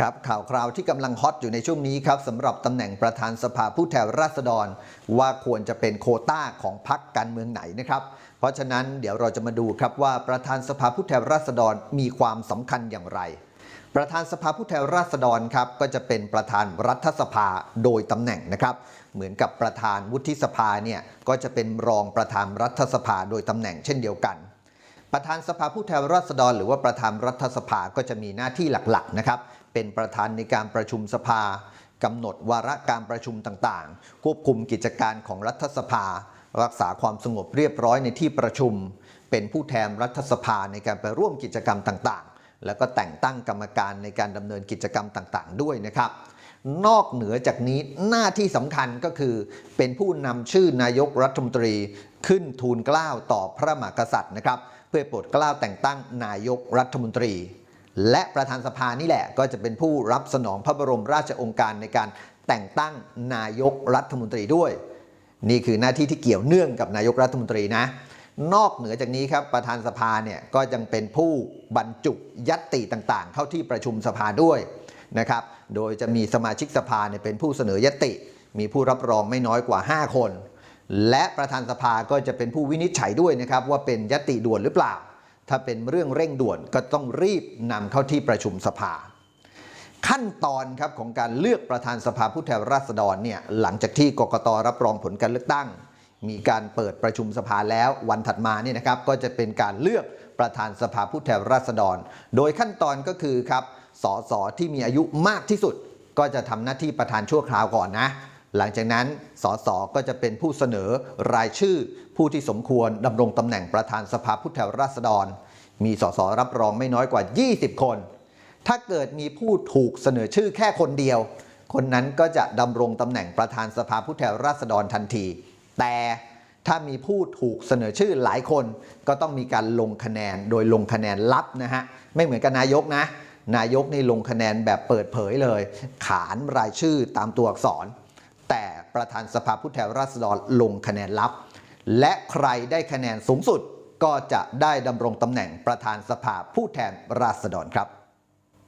ครับข่าวคราวที่กำลังฮอตอยู่ในช่วงนี้ครับสำหรับตำแหน่งประธานสภาผู้แทนราษฎร ว่าควรจะเป็นโคต้าของพรรคการเมืองไหนนะครับ เพราะฉะนั้นเดี๋ยวเราจะมาดูครับว่าประธานสภาผู้แทนราษฎรมีความสำคัญอย่างไร ประธานสภาผู้แทนราษฎรครับก็จะเป็นประธานรัฐสภาโดยตำแหน่งนะครับ เหมือนกับประธานวุฒิสภาเนี่ยก็จะเป็นรองประธานรัฐสภาโดยตำแหน่งเช่นเดียวกัน ประธานสภาผู้แทนราษฎร หรือว่าประธานรัฐสภาก็จะมีหน้าที่หลักๆนะครับ เป็นประธานในการประชุมสภากำหนดวาระการประชุมต่างๆ ควบคุมกิจการของรัฐสภา รักษาความสงบเรียบร้อยในที่ประชุม เป็นผู้แทนรัฐสภาในการไปร่วมกิจกรรมต่างๆ แล้วก็แต่งตั้งกรรมการในการดำเนินกิจกรรมต่างๆ ด้วยนะครับ นอกเหนือจากนี้หน้าที่สำคัญก็คือ เป็นผู้นำชื่อนายกรัฐมนตรีขึ้นทูลเกล้าต่อพระมหากษัตริย์นะครับ พื่อโปรดเกล้าแต่งตั้งนายกรัฐมนตรี และประธานสภานี่แหละ ก็จะเป็นผู้รับสนองพระบรมราชองค์การในการแต่งตั้งนายกรัฐมนตรีด้วย นี่คือหน้าที่ที่เกี่ยวเนื่องกับนายกรัฐมนตรีนะ นอกเหนือจากนี้ครับประธานสภาเนี่ยก็ยังเป็นผู้บรรจุยัตติต่างๆ เข้าที่ประชุมสภาด้วยนะครับ โดยจะมีสมาชิกสภาเนี่ยเป็นผู้เสนอยตติมีผู้รับรองไม่น้อยกว่า 5 คน และประธานสภาก็จะเป็นผู้วินิจฉัยด้วยนะครับ ว่าเป็นยัตติด่วนหรือเปล่า ถ้าเป็นเรื่องเร่งด่วนก็ต้องรีบนำเข้าที่ประชุมสภา ขั้นตอนครับของการเลือกประธานสภาผู้แทนราษฎรเนี่ยหลังจากที่กกตรับรองผลการเลือกตั้ง มีการเปิดประชุมสภาแล้ววันถัดมาเนี่ยนะครับก็จะเป็นการเลือกประธานสภาผู้แทนราษฎร โดยขั้นตอนก็คือครับสสที่มีอายุมากที่สุด ก็จะทำหน้าที่ประธานชั่วคราวก่อนนะ หลังจากนั้น สสก็จะเป็นผู้เสนอรายชื่อ ผู้ที่สมควรดำรงตำแหน่งประธานสภาผู้แทนราษฎร มีสสรับรองไม่น้อยกว่า 20 คน ถ้าเกิดมีผู้ถูกเสนอชื่อแค่คนเดียว คนนั้นก็จะดำรงตำแหน่งประธานสภาผู้แทนราษฎรทันที แต่ถ้ามีผู้ถูกเสนอชื่อหลายคนก็ต้องมีการลงคะแนนโดยลงคะแนนลับนะฮะ ไม่เหมือนกับนายกนะ นายกนี่ลงคะแนนแบบเปิดเผยเลย ขานรายชื่อตามตัวอักษร ประธานสภาผู้แทนราษฎรลงคะแนนลับ และใครได้คะแนนสูงสุดก็จะได้ดำรงตำแหน่งประธานสภาผู้แทนราษฎรครับ